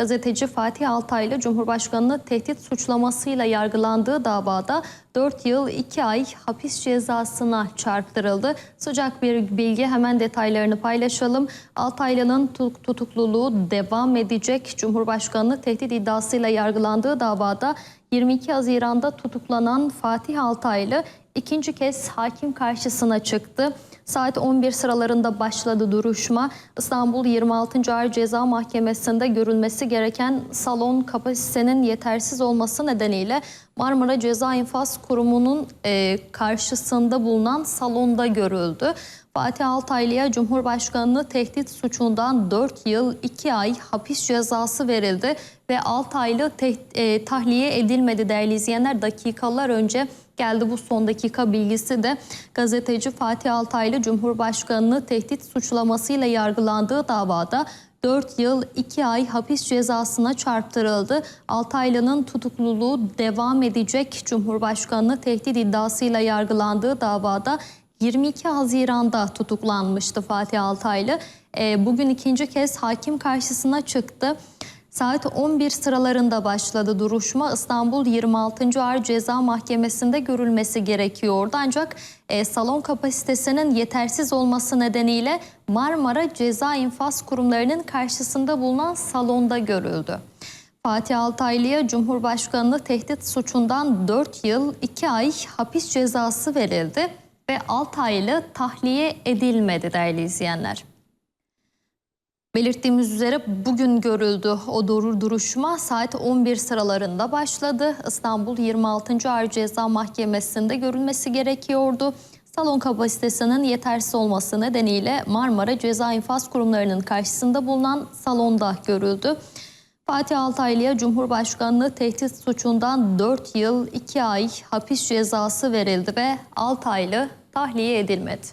Gazeteci Fatih Altaylı Cumhurbaşkanı'nı tehdit suçlamasıyla yargılandığı davada 4 yıl 2 ay hapis cezasına çarptırıldı. Sıcak bir bilgi hemen detaylarını paylaşalım. Altaylı'nın tu- tutukluluğu devam edecek. Cumhurbaşkanı tehdit iddiasıyla yargılandığı davada 22 Haziran'da tutuklanan Fatih Altaylı ikinci kez hakim karşısına çıktı. Saat 11 sıralarında başladı duruşma. İstanbul 26. Ağır Ceza Mahkemesi'nde görülmesi gereken salon kapasitenin yetersiz olması nedeniyle Marmara Ceza İnfaz Kurumu'nun karşısında bulunan salonda görüldü. Fatih Altaylı'ya Cumhurbaşkanı'nı tehdit suçundan 4 yıl 2 ay hapis cezası verildi ve Altaylı e, tahliye edilmedi değerli izleyenler. Dakikalar önce geldi bu son dakika bilgisi de gazeteci Fatih Altaylı Cumhurbaşkanı'nı tehdit suçlamasıyla yargılandığı davada 4 yıl 2 ay hapis cezasına çarptırıldı. Altaylı'nın tutukluluğu devam edecek. Cumhurbaşkanı'nı tehdit iddiasıyla yargılandığı davada 22 Haziran'da tutuklanmıştı Fatih Altaylı. Ee, bugün ikinci kez hakim karşısına çıktı. Saat 11 sıralarında başladı duruşma. İstanbul 26. Ağır Ceza Mahkemesi'nde görülmesi gerekiyordu. Ancak e, salon kapasitesinin yetersiz olması nedeniyle Marmara Ceza İnfaz Kurumlarının karşısında bulunan salonda görüldü. Fatih Altaylı'ya Cumhurbaşkanı'nı tehdit suçundan 4 yıl 2 ay hapis cezası verildi ve Altaylı tahliye edilmedi değerli izleyenler. Belirttiğimiz üzere bugün görüldü o doğru duruşma saat 11 sıralarında başladı. İstanbul 26. Ağır Ceza Mahkemesi'nde görülmesi gerekiyordu. Salon kapasitesinin yetersiz olması nedeniyle Marmara Ceza İnfaz Kurumlarının karşısında bulunan salonda görüldü. Fatih Altaylı'ya Cumhurbaşkanlığı tehdit suçundan 4 yıl 2 ay hapis cezası verildi ve Altaylı tahliye edilmedi.